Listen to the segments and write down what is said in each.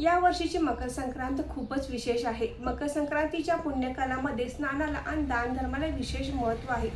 या वर्षीची मकर संक्रांत खूपच विशेष आहे. मकर संक्रांतीच्या पुण्यकालामध्ये स्नानाला आणि दानधर्माला विशेष महत्त्व आहे.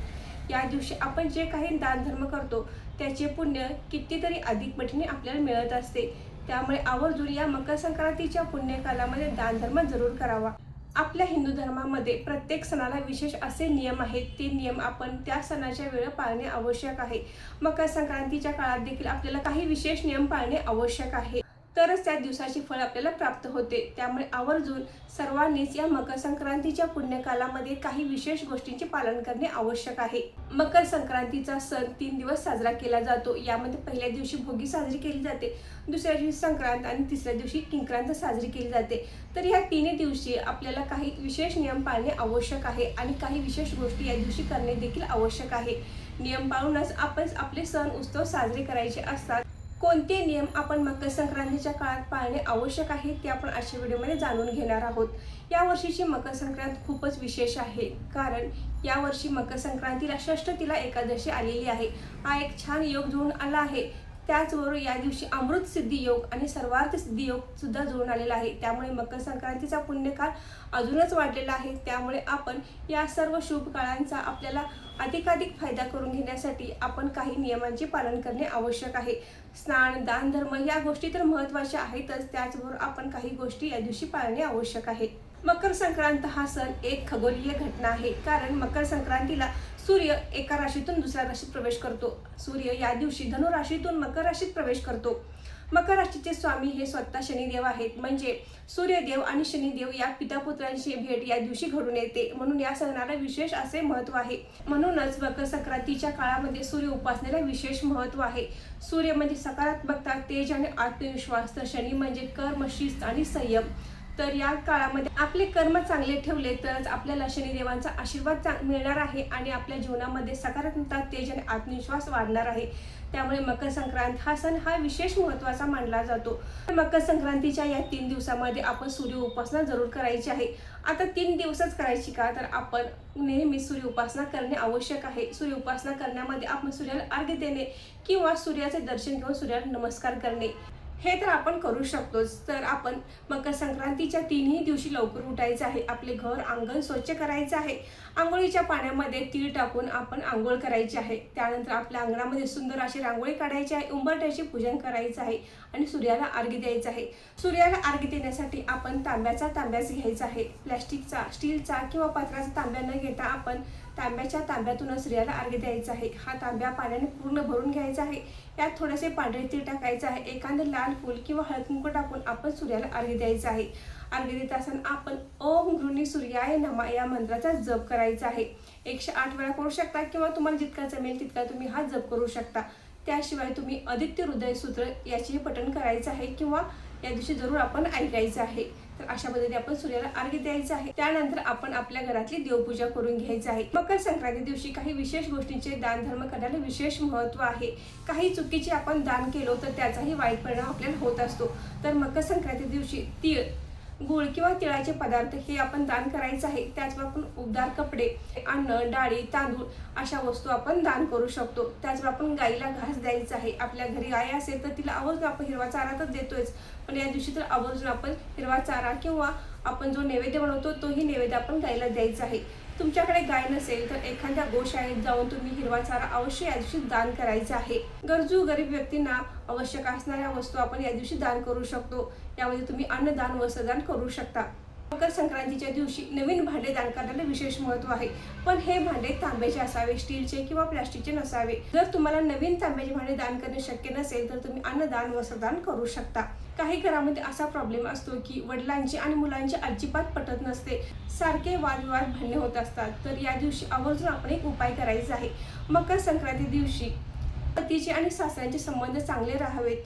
या दिवशी आपण जे काही दानधर्म करतो त्याचे पुण्य कितीतरी अधिक पटीने आपल्याला मिळत असते. त्यामुळे आवर्जून या मकर संक्रांतीच्या पुण्यकालामध्ये दानधर्म जरूर करावा. आपल्या हिंदू धर्मामध्ये प्रत्येक सणाला विशेष असे नियम आहेत. ते नियम आपण त्या सणाच्या वेळ पाळणे आवश्यक आहे. मकर संक्रांतीच्या काळात देखील आपल्याला काही विशेष नियम पाळणे आवश्यक आहे. तरच त्या दिवसाचे फळ आपल्याला प्राप्त होते. त्यामुळे आवर्जून सर्वांनीच या मकर संक्रांतीच्या पुण्यकालामध्ये काही विशेष गोष्टींचे पालन करणे आवश्यक आहे. मकर संक्रांतीचा सण तीन दिवस साजरा केला जातो. यामध्ये पहिल्या दिवशी भोगी साजरी केली जाते. दुसऱ्या दिवशी संक्रांत आणि तिसऱ्या दिवशी किंक्रांत साजरी केली जाते. तर या तिन्ही दिवशी आपल्याला काही विशेष नियम पाळणे आवश्यक आहे आणि काही विशेष गोष्टी या दिवशी करणे देखील आवश्यक आहे. नियम पाळूनच आपण आपले सण उत्सव साजरे करायचे असतात. कोणते नियम आपण मकर संक्रांतीच्या काळात पाळणे आवश्यक आहे ते आपण आजच्या व्हिडिओमध्ये जाणून घेणार आहोत. या वर्षीची मकर संक्रांत खूपच विशेष आहे. कारण या वर्षी मकर संक्रांतीला षष्ठतीला एकादशी आलेली आहे. हा एक छान योग जुळून आला आहे. त्याचबरोबर या दिवशी अमृत सिद्धी योग आणि सर्वार्थ सिद्धी योग सुद्धा जुळून आलेला आहे. त्यामुळे मकर संक्रांतीचा पुण्यकाळ अजूनच वाढलेला आहे. त्यामुळे आपण या सर्व शुभ काळांचा आपल्याला अधिकाधिक फायदा करून घेण्यासाठी आपण काही नियमांचे पालन करणे आवश्यक आहे. स्नान दान धर्म या गोष्टी तर महत्त्वाच्या आहेतच. त्याचबरोबर आपण काही गोष्टी या दिवशी पाळणे आवश्यक आहे. मकर संक्रांत हा सण एक खगोलीय घटना आहे. कारण मकर संक्रांतीला सूर्य एका राशीतून दुसऱ्या राशीत प्रवेश करतो. सूर्य या दिवशी धनु राशीतून मकर राशीत प्रवेश करतो. मकर राशीचे स्वामी हे स्वतः शनिदेव आहेत. म्हणजे सूर्यदेव आणि शनिदेव या पितापुत्रांची भेट या दिवशी घडून येते. म्हणून या सणाला विशेष असे महत्त्व आहे. म्हणूनच मकर संक्रांतीच्या काळामध्ये सूर्य उपासनेला विशेष महत्त्व आहे. सूर्य म्हणजे सकारात्मकता तेज आणि आत्मविश्वास. तर शनी म्हणजे कर्म शिस्त आणि संयम. तर या काळामध्ये आपले कर्म चांगले ठेवले तरच आपल्याला शनिदेवांचा आशीर्वाद मिळणार आहे आणि आपल्या जीवनामध्ये सकारात्मकता तेज आणि आत्मविश्वास वाढणार आहे. त्यामुळे मकर संक्रांत हा सण हा विशेष महत्त्वाचा मानला जातो. मकर संक्रांतीच्या या तीन दिवसामध्ये आपण सूर्य उपासना जरूर करायची आहे. आता तीन दिवसच करायची का? तर आपण नेहमी सूर्य उपासना करणे आवश्यक आहे. सूर्य उपासना करण्यामध्ये आपण सूर्याला अर्घ्य देणे किंवा सूर्याचे दर्शन घेऊन सूर्याला नमस्कार करणे. हे तर आपण करू शकतोच. तर आपण मकर संक्रांतीच्या तीनही दिवशी लवकर उठायचं आहे. आपले घर अंगण स्वच्छ करायचं आहे. आंघोळीच्या पाण्यामध्ये तीळ टाकून आपण आंघोळ करायची आहे. त्यानंतर आपल्या अंगणामध्ये सुंदर अशी रांगोळी काढायची आहे. उंबरट्याचे पूजन करायचं आहे आणि सूर्याला अर्घ्य द्यायचं आहे. सूर्याला अर्घ्य देण्यासाठी आपण तांब्याचा तांब्याच घ्यायचा आहे. प्लॅस्टिकचा स्टीलचा किंवा पात्राचा तांब्या न घेता आपण तांब्याच्या तांब्यातूनच सूर्याला अर्घ्य द्यायचा आहे. हा तांब्या पाण्याने पूर्ण भरून घ्यायचा आहे. यात थोडेसे पांढरे तीळ टाकायचं आहे. एखादं लाल फूल किंवा हळद कुंकू टाकून आपण सूर्याला अर्घ्य द्यायचं आहे. अर्घ्य देत असताना आपण ओम गृणी सूर्याय नमा या मंत्राचा जप करायचा आहे. एकशे आठ वेळा करू शकता किंवा तुम्हाला जितका जमेल तितका तुम्ही हा जप करू शकता. त्याशिवाय तुम्ही आदित्य हृदय सूत्र याचेही पठण करायचं आहे किंवा या दिवशी जरूर आपण ऐकायचं आहे. तर अशा पद्धतीने आपण सूर्याला अर्घ्य द्यायचं आहे. त्यानंतर आपण आपल्या घरातली देवपूजा करून घ्यायची आहे. मकर संक्रांती दिवशी काही विशेष गोष्टींचे दान धर्म करण्याला विशेष महत्त्व आहे. काही चुकीचे आपण दान केलो तर त्याचाही वाईट परिणाम आपल्याला होत असतो. तर मकर संक्रांती दिवशी तीळ गुळ किंवा तिळाचे पदार्थ हे आपण दान करायचं आहे. त्याचबरोबर आपण उबदार कपडे अन्न डाळी तांदूळ अशा वस्तू आपण दान करू शकतो. त्याचबरोबर आपण गाईला घास द्यायचा आहे. आपल्या घरी गाय असेल तर तिला आवर्जून आपण हिरवा चारा तर देतोयच. पण या दिवशी तर आवर्जून आपण हिरवा चारा किंवा आपण जो नैवेद्य बनवतो तोही नैवेद्य आपण गायला द्यायचा आहे. तुमच्याकडे गाय नसेल तर एखाद्या गोशाळेत जाऊन तुम्ही हिरवा चारा अवश्य या दिवशी दान करायचा आहे. गरजू गरीब व्यक्तींना आवश्यक असणाऱ्या वस्तू आपण या दिवशी दान करू शकतो. यामध्ये तुम्ही अन्नदान वस्त्रदान करू शकता. मकर संक्रांतीच्या दिवशी नवीन भांडे दान करण्याला विशेष महत्त्व आहे. पण हे भांडे तांब्याचे असावे स्टीलचे किंवा प्लास्टिकचे नसावे. जर तुम्हाला नवीन तांब्याचे भांडे दान करणे शक्य नसेल तर तुम्ही अन्नदान वस्त्रदान करू शकता. काही घरामध्ये असा प्रॉब्लेम असतो की वडिलांची आणि मुलांची अजिबात पटत नसते. सारखे वादविवाद भांडणे होत असतात. तर या दिवशी आवर्जून आपण एक उपाय करायचा आहे. मकर संक्रांती दिवशी पतीचे आणि सासऱ्यांचे संबंध चांगले राहावेत.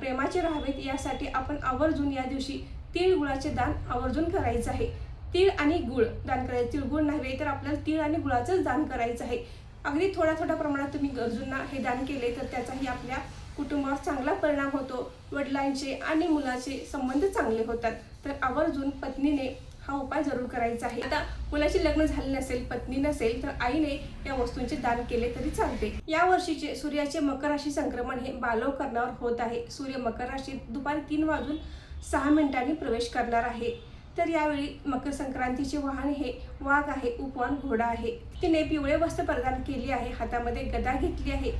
प्रेमाचे राहावेत यासाठी आपण आवर्जून या दिवशी तीळ गुळाचे दान आवर्जून करायचं आहे. तीळ आणि गुळ दान करायचं. तिळगुळ नव्हे तर आपल्याला तीळ आणि गुळाचंच दान करायचं आहे. अगदी थोड्या थोड्या प्रमाणात तुम्ही गरजूंना हे दान केले तर त्याचाही आपल्या कुटुंबावर चांगला परिणाम होतो. वडिलांचे आणि मुलाचे संबंध चांगले होतात. तर आवर्जून पत्नीने हा उपाय जरूर करायचा आहे. आता मुलाचे लग्न झाले नसेल पत्नी नसेल तर आईने या वस्तूंचे दान केले तरी चालते. या वर्षीचे सूर्याचे मकर राशी संक्रमण हे बालव करणावर होत आहे. सूर्य मकर राशीत दुपारी तीन वाजून सहा मिनिटांनी प्रवेश करणार आहे. तर यावेळी मकर संक्रांतीचे वाहन हे वाघ आहे उपवान घोडा आहे. तिने पिवळे वस्त्र प्रदान केली आहे. हातामध्ये गदा घेतली आहे.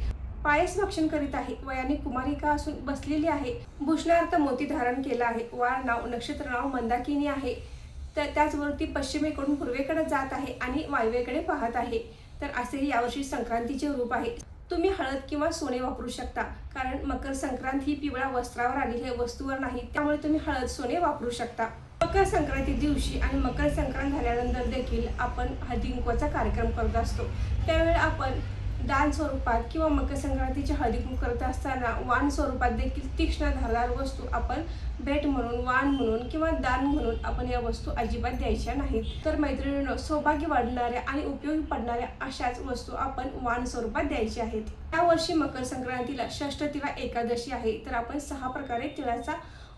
पायस भक्षण करीत आहे. वयाने कुमारिका असून बसलेली आहे. भूषणार्थ मोती धारण केला आहे. वार नाव नक्षत्र नाव मंदाकिनी आहे. तर त्याचबरोबर ती पश्चिमेकडून पूर्वेकडे जात आहे आणि वायव्येकडे पाहत आहे. तर असे यावर्षी संक्रांतीचे रूप आहे. तुम्ही हळद किंवा सोने वापरू शकता. कारण मकर संक्रांत ही पिवळ्या वस्त्रावर आलेली आहे वस्तूवर नाही. त्यामुळे तुम्ही हळद सोने वापरू शकता. मकर संक्रांती दिवशी आणि मकर संक्रांत झाल्यानंतर देखील आपण हळदी कुंकवाचा कार्यक्रम करत असतो. त्यावेळी आपण दान स्वरूपात किंवा मकर संक्रांतीचे हळदी करत असताना वाण स्वरूपात देखील तीक्ष्ण धारदार वस्तू आपण भेट म्हणून वाण म्हणून किंवा दान म्हणून आपण या वस्तू अजिबात द्यायच्या नाहीत. तर मैत्रिणीनं सौभाग्य वाढणाऱ्या आणि उपयोगी पडणाऱ्या अशाच वस्तू आपण वाण स्वरूपात द्यायच्या आहेत. यावर्षी मकर संक्रांतीला षष्टतीला एकादशी आहे. तर आपण सहा प्रकारे तिळाचा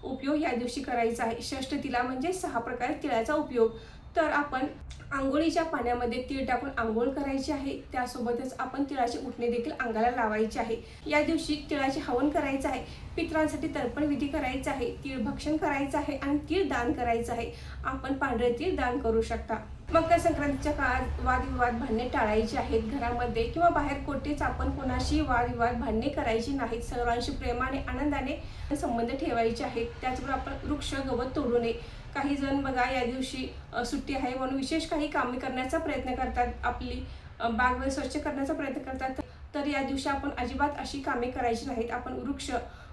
उपयोग या दिवशी करायचा आहे. षष्टतीला म्हणजे सहा प्रकारे तिळाचा उपयोग. तर आपण आंघोळीच्या पाण्यामध्ये तीळ टाकून आंघोळ करायची आहे. त्यासोबतच आपण तिळाची उठणे देखील अंगाला लावायची आहे. या दिवशी तिळाचे हवन करायचं आहे. पितरांसाठी तर्पण विधी करायचा आहे तीळ भक्षण करायचं आहे आणि तीळ दान करायचं आहे. आपण पांढरे तीळ दान करू शकता. मकर संक्रांतीच्या काळात वादविवाद भांडणे टाळायचे आहेत घरामध्ये किंवा बाहेर कोठेच आपण कोणाशी वादविवाद भांडणे करायची नाहीत. सर्वांशी प्रेमाने आनंदाने संबंध ठेवायचे आहेत. त्याचबरोबर आपण वृक्ष गवत तोडू नये. काही जण बघा या दिवशी सुट्टी आहे म्हणून विशेष काही कामे करण्याचा प्रयत्न करतात. आपली बाग वगैरे स्वच्छ करण्याचा प्रयत्न करतात. तर या दिवशी आपण अजिबात अशी कामे करायची नाहीत. आपण वृक्ष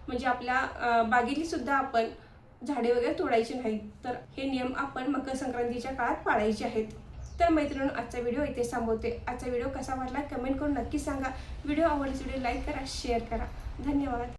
म्हणजे आपल्या बागेतली सुद्धा आपण झाडे वगैरे तोडायची नाहीत. तर हे नियम आपण मकर संक्रांतीच्या काळात पाळायचे आहेत. तर मैत्रिणी आजचा व्हिडिओ इथे थांबवते. आजचा व्हिडिओ कसा वाटला कमेंट करून नक्की सांगा. व्हिडिओ आवडल्यास व्हिडिओ लाईक करा शेअर करा. धन्यवाद.